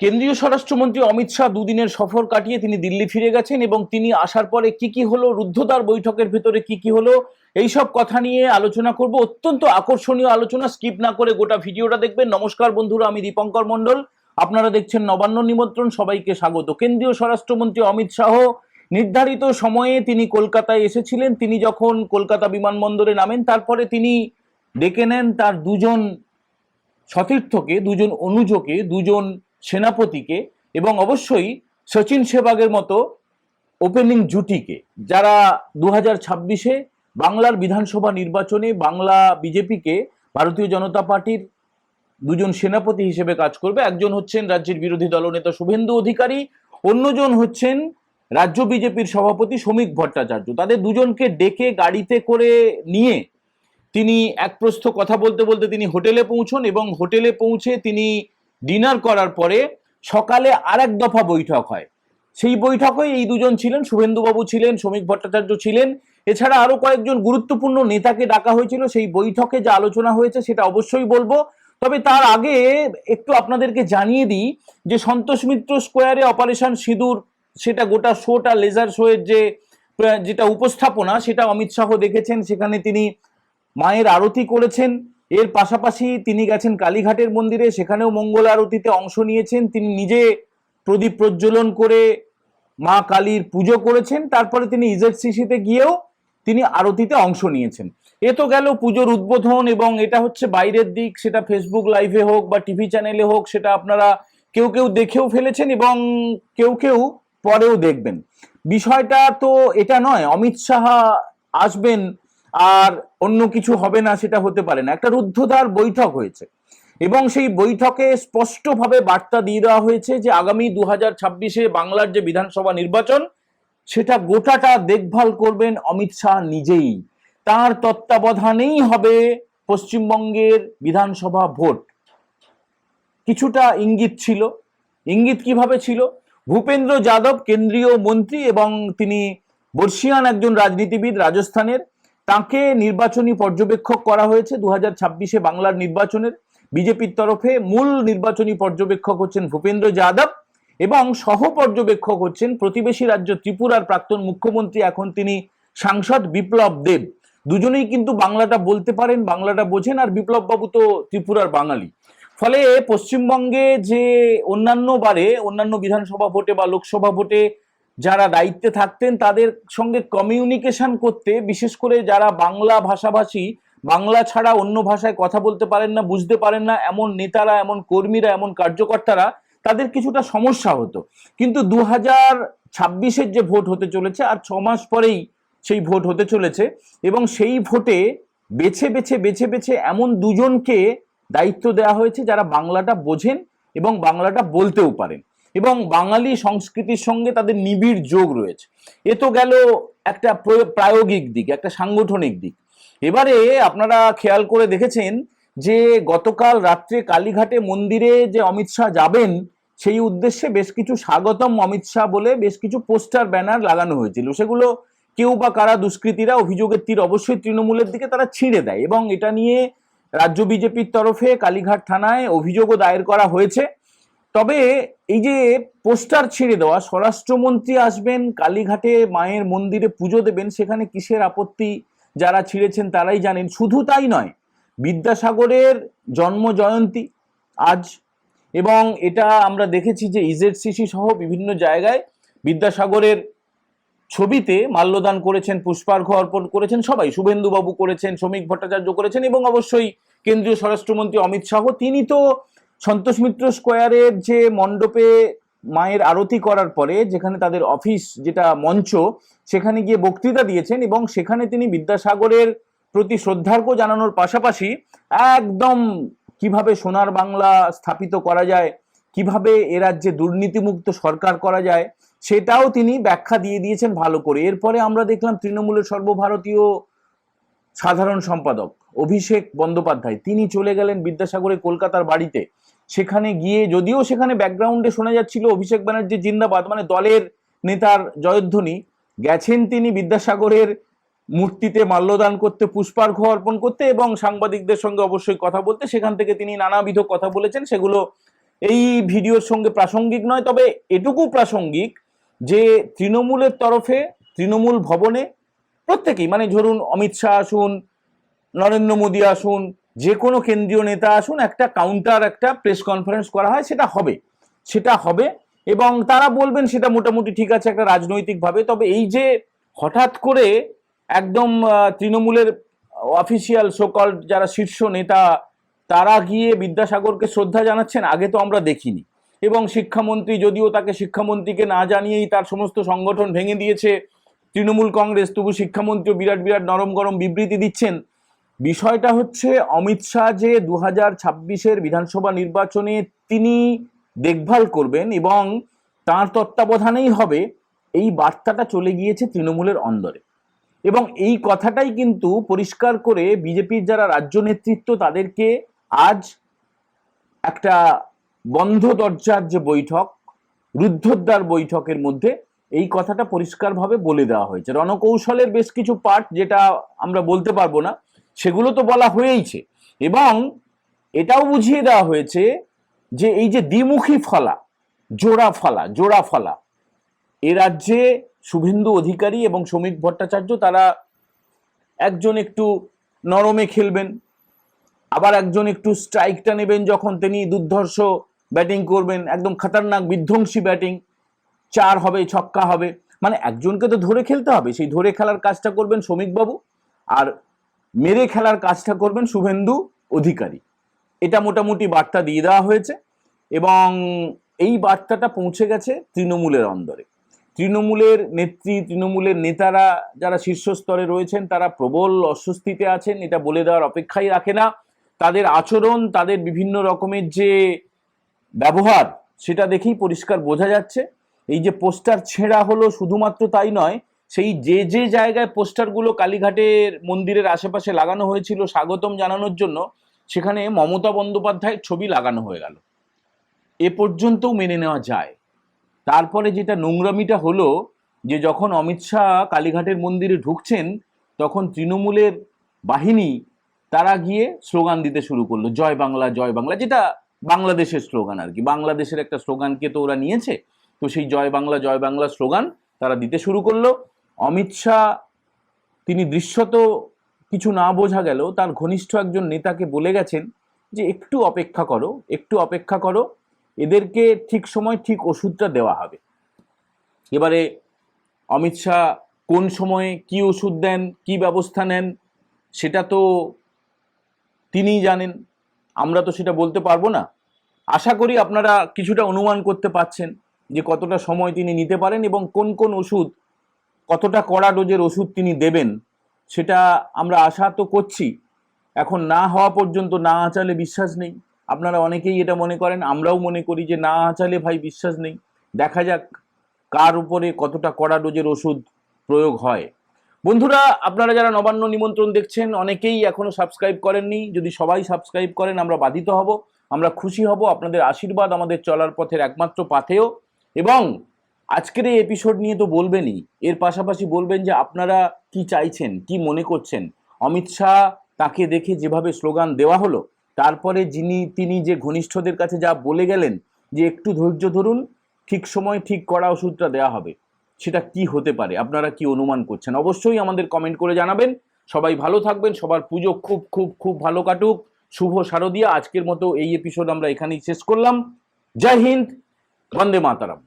কেন্দ্রীয় স্বরাষ্ট্রমন্ত্রী অমিত শাহ দুদিনের সফর কাটিয়ে তিনি দিল্লি ফিরে গেছেন এবং তিনি আসার পরে কি কি হলো, রুদ্ধদ্বার বৈঠকের ভেতরে কি কি হলো এই সব কথা নিয়ে আলোচনা করব। অত্যন্ত আকর্ষণীয় আলোচনা, স্কিপ না করে গোটা ভিডিওটা দেখবেন। নমস্কার বন্ধুরা, আমি দীপঙ্কর মণ্ডল। আপনারা দেখছেন নবান্ন নিমন্ত্রণ, সবাইকে স্বাগত। কেন্দ্রীয় স্বরাষ্ট্রমন্ত্রী অমিত শাহ নির্ধারিত সময়ে তিনি কলকাতায় এসেছিলেন। তিনি যখন কলকাতা বিমানবন্দরে নামেন, তারপরে তিনি ডেকে নেন তার দুজন সতীর্থকে, দুজন অনুজকে, দুজন সেনাপতিকে এবং অবশ্যই সচিন সেবাগের মতো ওপেনিং জুটিকে। যারা দু হাজার ছাব্বিশে বাংলার বিধানসভা নির্বাচনে বাংলা বিজেপিকে ভারতীয় জনতা পার্টির দুজন সেনাপতি হিসেবে কাজ করবে। একজন হচ্ছেন রাজ্যের বিরোধী দলনেতা শুভেন্দু অধিকারী, অন্যজন হচ্ছেন রাজ্য বিজেপির সভাপতি শ্রমিক ভট্টাচার্য। তাদের দুজনকে ডেকে গাড়িতে করে নিয়ে তিনি এক প্রস্থ কথা বলতে বলতে তিনি হোটেলে পৌঁছন এবং হোটেলে পৌঁছে তিনি ডিনার করার পরে সকালে আরেক দফা বৈঠক হয়। সেই বৈঠকে এই দুজন ছিলেন, শুভেন্দুবাবু ছিলেন, শ্রমিক ভট্টাচার্য ছিলেন। এছাড়া আরও কয়েকজন গুরুত্বপূর্ণ নেতাকে ডাকা হয়েছিল। সেই বৈঠকে যে আলোচনা হয়েছে সেটা অবশ্যই বলব। তবে তার আগে একটু আপনাদেরকে জানিয়ে দিই যে সন্তোষ মিত্র স্কোয়ারে অপারেশন সিঁদুর, সেটা গোটা শোটা লেজার শোয়ের যে, যেটা উপস্থাপনা সেটা অমিত শাহ দেখেছেন। সেখানে তিনি মায়ের আরতি করেছেন। এর পাশাপাশি তিনি গেছেন কালীঘাটের মন্দিরে, সেখানেও মঙ্গল আরতিতে অংশ নিয়েছেন। তিনি নিজে প্রদীপ প্রজ্বলন করে মা কালীর পুজো করেছেন। তারপরে তিনি ইজেট ইজেডসিসিতে গিয়েও তিনি আরতিতে অংশ নিয়েছেন। এ তো গেল পুজোর উদ্বোধন এবং এটা হচ্ছে বাইরের দিক। সেটা ফেসবুক লাইভে হোক বা টিভি চ্যানেলে হোক, সেটা আপনারা কেউ কেউ দেখেও ফেলেছেন এবং কেউ কেউ পরেও দেখবেন। বিষয়টা তো এটা নয়, অমিত শাহ আসবেন আর অন্য কিছু হবে না, সেটা হতে পারে না। একটা রুদ্ধদ্বার বৈঠক হয়েছে এবং সেই বৈঠকে স্পষ্টভাবে বার্তা দিয়ে দেওয়া হয়েছে যে আগামী দু হাজার ছাব্বিশে বাংলার যে বিধানসভা নির্বাচন, সেটা গোটাটা দেখভাল করবেন অমিত শাহ নিজেই। তার তত্ত্বাবধানেই হবে পশ্চিমবঙ্গের বিধানসভা ভোট। কিছুটা ইঙ্গিত ছিল। ইঙ্গিত কীভাবে ছিল? ভূপেন্দ্র যাদব কেন্দ্রীয় মন্ত্রী এবং তিনি বর্ষিয়ান একজন রাজনীতিবিদ রাজস্থানের। তাকে নির্বাচনী পর্যবেক্ষক করা হয়েছে। দু হাজার ছাব্বিশে বাংলার নির্বাচনের বিজেপির তরফে মূল নির্বাচনী পর্যবেক্ষক হচ্ছেন ভূপেন্দ্র যাদব এবং সহ পর্যবেক্ষক হচ্ছেন প্রতিবেশী রাজ্য ত্রিপুরার প্রাক্তন মুখ্যমন্ত্রী, এখন তিনি সাংসদ বিপ্লব দেব। দুজনেই কিন্তু বাংলাটা বলতে পারেন, বাংলাটা বোঝেন, আর বিপ্লব বাবু তো ত্রিপুরার বাঙালি। ফলে পশ্চিমবঙ্গে যে অন্যান্য বারে অন্যান্য বিধানসভা ভোটে বা লোকসভা ভোটে যারা দায়িত্বে থাকতেন তাদের সঙ্গে কমিউনিকেশন করতে, বিশেষ করে যারা বাংলা ভাষাভাষী, বাংলা ছাড়া অন্য ভাষায় কথা বলতে পারেন না, বুঝতে পারেন না, এমন নেতারা, এমন কর্মীরা, এমন কার্যকর্তারা, তাদের কিছুটা সমস্যা হতো। কিন্তু দু হাজার ছাব্বিশের যে ভোট হতে চলেছে, আর ছ মাস পরেই সেই ভোট হতে চলেছে, এবং সেই ভোটে বেছে বেছে বেছে বেছে এমন দুজনকে দায়িত্ব দেওয়া হয়েছে যারা বাংলাটা বোঝেন এবং বাংলাটা বলতেও পারেন। এবং বাঙালি সংস্কৃতির সঙ্গে তাদের নিবিড় যোগ রয়েছে। এ তো গেল একটা প্রায়োগিক দিক, একটা সাংগঠনিক দিক। এবারে আপনারা খেয়াল করে দেখেছেন যে গতকাল রাত্রে কালীঘাটে মন্দিরে যে অমিত শাহ যাবেন, সেই উদ্দেশ্যে বেশ কিছু স্বাগতম অমিত শাহ বলে বেশ কিছু পোস্টার, ব্যানার লাগানো হয়েছিল। সেগুলো কেউ বা কারা দুষ্কৃতীরা অভিযোগের তীর অবশ্যই তৃণমূলের দিকে তারা ছিঁড়ে দেয় এবং এটা নিয়ে রাজ্য বিজেপির তরফে কালীঘাট থানায় অভিযোগও দায়ের করা হয়েছে। তবে এই যে পোস্টার ছেড়ে দেওয়া, স্বরাষ্ট্রমন্ত্রী আসবেন, কালীঘাটে মায়ের মন্দিরে পুজো দেবেন, সেখানে কিসের আপত্তি যারা ছিঁড়েছেন তারাই জানেন। শুধু তাই নয়, বিদ্যাসাগরের জন্ম জয়ন্তী আজ, এবং এটা আমরা দেখেছি যে ইজেডসিসি সহ বিভিন্ন জায়গায় বিদ্যাসাগরের ছবিতে মাল্যদান করেছেন পুষ্পার্ঘ অর্পণ করেছেন সবাই। শুভেন্দুবাবু করেছেন, শ্রমিক ভট্টাচার্য করেছেন এবং অবশ্যই কেন্দ্রীয় স্বরাষ্ট্রমন্ত্রী অমিত শাহ। তিনি তো সন্তোষ মিত্র স্কোয়ারের যে মণ্ডপে মায়ের আরতি করার পরে, যেখানে তাদের অফিস যেটা মঞ্চ, সেখানে গিয়ে বক্তৃতা দিয়েছেন এবং সেখানে তিনি বিদ্যাসাগরের প্রতি শ্রদ্ধার্ঘ জানানোর পাশাপাশি একদম কীভাবে সোনার বাংলা স্থাপিত করা যায়, কীভাবে এ রাজ্যে দুর্নীতিমুক্ত সরকার করা যায়, সেটাও তিনি ব্যাখ্যা দিয়ে দিয়েছেন ভালো করে। এরপরে আমরা দেখলাম তৃণমূলের সর্বভারতীয় সাধারণ সম্পাদক। অভিষেক বন্দ্যোপাধ্যায়। তিনি চলে গেলেন বিদ্যাসাগরের কলকাতার বাড়িতে। সেখানে গিয়ে যদিও সেখানে ব্যাকগ্রাউন্ডে শোনা যাচ্ছিল অভিষেক ব্যানার্জি জিন্দাবাদ মানে দলের নেতার জয়ধ্বনি, গেছেন তিনি বিদ্যাসাগরের মূর্তিতে মাল্যদান করতে পুষ্পার্ঘ অর্পণ করতে এবং সাংবাদিকদের সঙ্গে অবশ্যই কথা বলতে। সেখান থেকে তিনি নানাবিধ কথা বলেছেন। সেগুলো এই ভিডিওর সঙ্গে প্রাসঙ্গিক নয়, তবে এটুকু প্রাসঙ্গিক যে তৃণমূলের তরফে, তৃণমূল ভবনে প্রত্যেকেই মানে ধরুন অমিত শাহ আসুন নরেন্দ্র মোদী আসুন, যে কোনো কেন্দ্রীয় নেতা আসুন, একটা কাউন্টার একটা প্রেস কনফারেন্স করা হয়, সেটা হবে। সেটা হবে এবং তারা বলবেন সেটা মোটামুটি ঠিক আছে একটা রাজনৈতিকভাবে, তবে এই যে হঠাৎ করে একদম তৃণমূলের অফিসিয়াল সকল যারা শীর্ষ নেতা, তারা গিয়ে বিদ্যাসাগরকে শ্রদ্ধা জানাচ্ছেন, আগে তো আমরা দেখিনি। এবং শিক্ষামন্ত্রী যদিও তাকে শিক্ষামন্ত্রীকে না জানিয়েই তার সমস্ত সংগঠন ভেঙে দিয়েছে, তৃণমূল কংগ্রেস তবু শিক্ষামন্ত্রীও বিরাট বিরাট নরম গরম বিবৃতি দিচ্ছেন বিষয়টা হচ্ছে অমিত শাহ যে দু হাজার ছাব্বিশের বিধানসভা নির্বাচনে তিনি দেখভাল করবেন এবং তার তত্ত্বাবধানেই হবে, এই বার্তাটা চলে গিয়েছে তৃণমূলের অন্দরে। এবং এই কথাটাই কিন্তু পরিষ্কার করে বিজেপির যারা রাজ্য নেতৃত্ব তাদেরকে আজ একটা বন্ধ দরজার যে বৈঠক, রুদ্ধদ্বার বৈঠকের মধ্যে এই কথাটা পরিষ্কারভাবে বলে দেওয়া হয়েছে। রণকৌশলের বেশ কিছু পার্ট যেটা আমরা বলতে পারব না সেগুলো তো বলা হয়েইছে। এবং এটাও বুঝিয়ে দেওয়া হয়েছে যে এই যে দ্বিমুখী ফলা, জোড়া ফলা জোড়া ফলা, এ রাজ্যে শুভেন্দু অধিকারী এবং শ্রমিক ভট্টাচার্য তারা একজন একটু নরমে খেলবেন, আবার একজন একটু স্ট্রাইকটা নেবেন যখন তিনি দুর্ধর্ষ ব্যাটিং করবেন, একদম খতরনাক বিধ্বংসী ব্যাটিং, চার হবে, ছক্কা হবে মানে একজনকে তো ধরে খেলতে হবে, সেই ধরে খেলার কাজটা করবেন শ্রমিকবাবু, আর মেরে খেলার কাজটা করবেন শুভেন্দু অধিকারী। এটা মোটামুটি বার্তা দিয়ে দেওয়া হয়েছে এবং এই বার্তাটা পৌঁছে গেছে তৃণমূলের অন্দরে। তৃণমূলের নেত্রী, তৃণমূলের নেতারা যারা শীর্ষস্তরে রয়েছেন, তারা প্রবল অস্বস্তিতে আছেন, এটা বলে দেওয়ার অপেক্ষাই রাখে না। তাদের আচরণ, তাদের বিভিন্ন রকমের যে ব্যবহার, সেটা দেখেই পরিষ্কার বোঝা যাচ্ছে। এই যে পোস্টার ছেঁড়া হলো শুধুমাত্র তাই নয় সেই যে যে জায়গায় পোস্টারগুলো কালীঘাটের মন্দিরের আশেপাশে লাগানো হয়েছিল স্বাগতম জানানোর জন্য, সেখানে মমতা বন্দ্যোপাধ্যায়ের ছবি লাগানো হয়ে গেল। এ পর্যন্তও মেনে নেওয়া যায়। তারপরে যেটা নোংরামিটা হলো, যে যখন অমিত শাহ কালীঘাটের মন্দিরে ঢুকছেন, তখন তৃণমূলের বাহিনী তারা গিয়ে স্লোগান দিতে শুরু করল, জয় বাংলা জয় বাংলা যেটা বাংলাদেশের স্লোগান আর কি। বাংলাদেশের একটা স্লোগানকে তো ওরা নিয়েছে, তো সেই জয় বাংলা জয় বাংলা স্লোগান তারা দিতে শুরু করল। অমিত শাহ, তিনি দৃশ্যত কিছু না বোঝা গেল তার ঘনিষ্ঠ একজন নেতাকে বলে গেছেন যে, একটু অপেক্ষা করো, একটু অপেক্ষা করো, এদেরকে ঠিক সময় ঠিক ওষুধটা দেওয়া হবে। এবারে অমিত শাহ কোন সময়ে কি ওষুধ দেন, কি ব্যবস্থা নেন, সেটা তো তিনিই জানেন, আমরা তো সেটা বলতে পারব না। আশা করি আপনারা কিছুটা অনুমান করতে পাচ্ছেন যে কতটা সময় তিনি নিতে পারেন এবং কোন কোন ওষুধ কতটা কড়া ডোজের ওষুধ তিনি দেবেন, সেটা আমরা আশা তো করছি। এখন না হওয়া পর্যন্ত না আঁচালে বিশ্বাস নেই। আপনারা অনেকেই এটা মনে করেন, আমরাও মনে করি যে না আঁচালে ভাই বিশ্বাস নেই। দেখা যাক কার উপরে কতটা কড়া ডোজের ওষুধ প্রয়োগ হয়। বন্ধুরা, আপনারা যারা নবান্ন নিমন্ত্রণ দেখছেন, অনেকেই এখনও সাবস্ক্রাইব করেননি। যদি সবাই সাবস্ক্রাইব করেন, আমরা বাধিত হব, আমরা খুশি হব। আপনাদের আশীর্বাদ আমাদের চলার পথের একমাত্র পাথেয়। এবং আজকের এই এপিসোড নিয়ে তো বলবেনই। এর পাশাপাশি বলবেন যে আপনারা কি চাইছেন, কি মনে করছেন? অমিত শাহ তাকে দেখে যেভাবে স্লোগান দেওয়া হলো, তারপরে যিনি, তিনি যে ঘনিষ্ঠদের কাছে যা বলে গেলেন যে একটু ধৈর্য ধরুন, ঠিক সময় ঠিক করা ওষুধটা দেওয়া হবে, সেটা কি হতে পারে? আপনারা কি অনুমান করছেন? অবশ্যই আমাদের কমেন্ট করে জানাবেন। সবাই ভালো থাকবেন, সবার পুজো খুব খুব খুব ভালো কাটুক। শুভ শারদিয়া, আজকের মতো এই এপিসোড আমরা এখানেই শেষ করলাম। জয় হিন্দ, বন্দে মাতারাম।